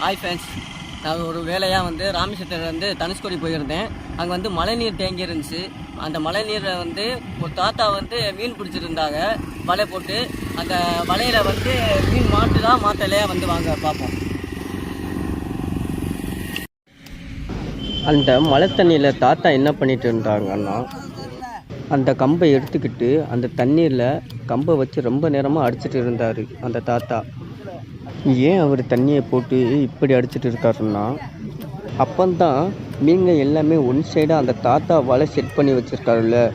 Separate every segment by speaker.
Speaker 1: Hi fans நான் ஒரு வேலையாக வந்து ராமேஸ்வரத்தில் வந்து தனுஷ்கோடி போயிருந்தேன். அங்கே வந்து மழைநீர் தேங்கி இருந்துச்சு. அந்த மழைநீரை வந்து ஒரு தாத்தா வந்து மீன் பிடிச்சிருந்தாங்க. வலை போட்டு அந்த வலையில் வந்து மீன் மாட்டுதா மாட்டலையா வந்து வாங்க பார்ப்போம். அந்த மழை தண்ணியில் தாத்தா என்ன பண்ணிட்டு இருந்தாங்கன்னா அந்த கம்பை எடுத்துக்கிட்டு அந்த தண்ணீரில் கம்பை வச்சு ரொம்ப நேரமாக அடிச்சிட்டு இருந்தார் அந்த தாத்தா. ஏன் அவர் தண்ணியை போட்டு இப்படி அடிச்சிட்டு இருக்காருன்னா அப்பந்தான் மீன்கள் எல்லாமே ஒன் சைடாக அந்த தாத்தா வலை செட் பண்ணி வச்சுருக்காருல்ல.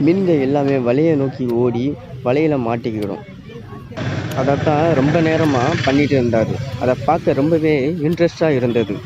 Speaker 1: மீன்கள் எல்லாமே வலையை நோக்கி ஓடி வலையில் மாட்டிக்கிடும். அதைத்தான் ரொம்ப நேரமாக பண்ணிகிட்டு இருந்தார். அதை பார்க்க ரொம்பவே இன்ட்ரெஸ்டாக இருந்தது.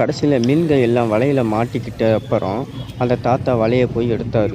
Speaker 1: கடைசியில் மீன்கள் எல்லாம் வலையில் மாட்டிக்கிட்ட அப்புறம் அந்த தாத்தா வலையை போய் எடுத்தார்.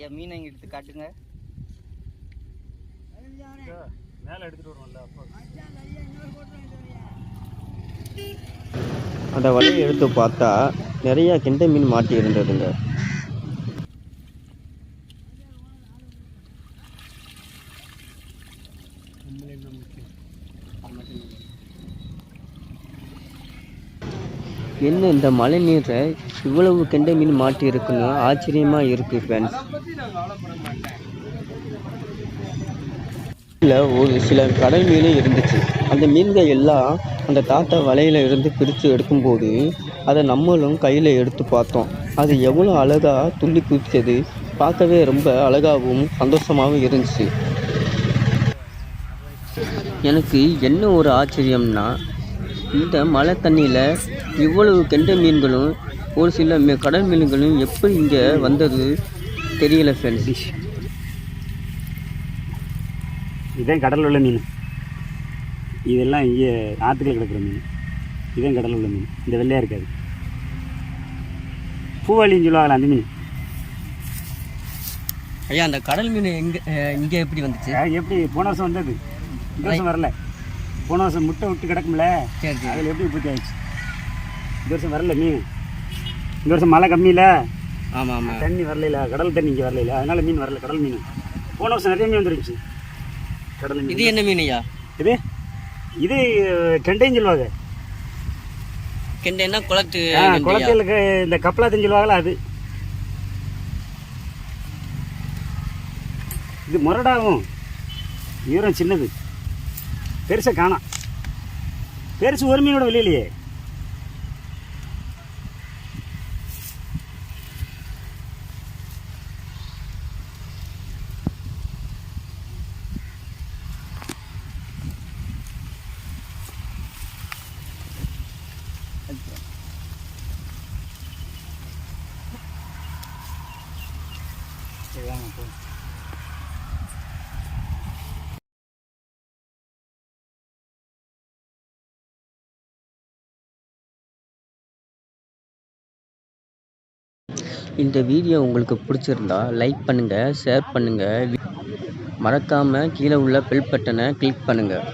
Speaker 1: ஐயா மீனை இங்கே எடுத்து காட்டுங்க.
Speaker 2: மேலே எடுத்துகிட்டு வருவோம்ல அப்போ.
Speaker 1: அந்த வலையை எடுத்து பார்த்தா நிறையா கெண்டை மீன் மாட்டி இருந்ததுங்க.
Speaker 2: என்ன
Speaker 1: இந்த மழை நீரை இவ்வளவு கெண்டை மீன் மாட்டி இருக்குன்னு ஆச்சரியமாக இருக்குது ஃப்ரெண்ட்ஸ் இல்லை ஒரு சில கடல் மீனும் இருந்துச்சு. அந்த மீன்கள் எல்லாம் அந்த தாத்தா வலையில இருந்து பிரித்து எடுக்கும்போது அதை நம்மளும் கையில் எடுத்து பார்த்தோம். அது எவ்வளோ அழகாக துள்ளி குதிச்சது. பார்க்கவே ரொம்ப அழகாகவும் சந்தோஷமாகவும் இருந்துச்சு. எனக்கு என்ன ஒரு ஆச்சரியம்னா இந்த மழை தண்ணியில் இவ்வளவு கெண்டை மீன்களும் ஒரு சில மீ கடல் மீன்களும் எப்படி இங்கே வந்தது தெரியல ஃப்ரெண்ட்ஸ்
Speaker 2: இதான் கடலில் உள்ள மீன். இதெல்லாம் இங்கே ஆற்றுக்குள்ள கிடக்குற மீன். இதான் கடலில் உள்ள மீன். இந்த வெள்ளையாக இருக்காது. பூவாளின்னு சொல்லுவாங்களா அந்த மீன்.
Speaker 1: ஐயா அந்த கடல் மீன் எங்கே இங்கே எப்படி வந்துச்சு?
Speaker 2: எப்படி போன வருஷம் வந்தது. இந்த வருஷம் வரல. போன வருஷம் முட்டை விட்டு கிடக்கும்ல?
Speaker 1: சரி சரி.
Speaker 2: அதில் எப்படி பூச்சி ஆயிடுச்சு? இந்த வருஷம் வரல மீன். இந்த வருஷம் மழை கம்மியில்.
Speaker 1: ஆமாம் ஆமாம்
Speaker 2: தண்ணி வரல கடல் தண்ணி இங்கே வரல அதனால மீன் வரல கடல் மீன். போன வருஷம் நிறைய மீன் வந்துருச்சு கடல் மீன்.
Speaker 1: இது என்ன மீன் ஐயா?
Speaker 2: இது? இது கெண்டைன்னு சொல்லுவாங்க.
Speaker 1: கெண்டைன்னா குளத்து.
Speaker 2: குளத்துல இந்த கப்பலாத்துன்னு சொல்லுவாங்களா அது. இது முரடாகும் ஈரம் சின்னது. பெருசாக காணாம் பெருசு ஒரு மீனோட வெளியிலையே Gracias.
Speaker 1: இந்த வீடியோ உங்களுக்கு பிடிச்சிருந்தா லைக் பண்ணுங்கள் ஷேர் பண்ணுங்கள் மறக்காமல் கீழே உள்ள பெல் பட்டனை கிளிக் பண்ணுங்கள்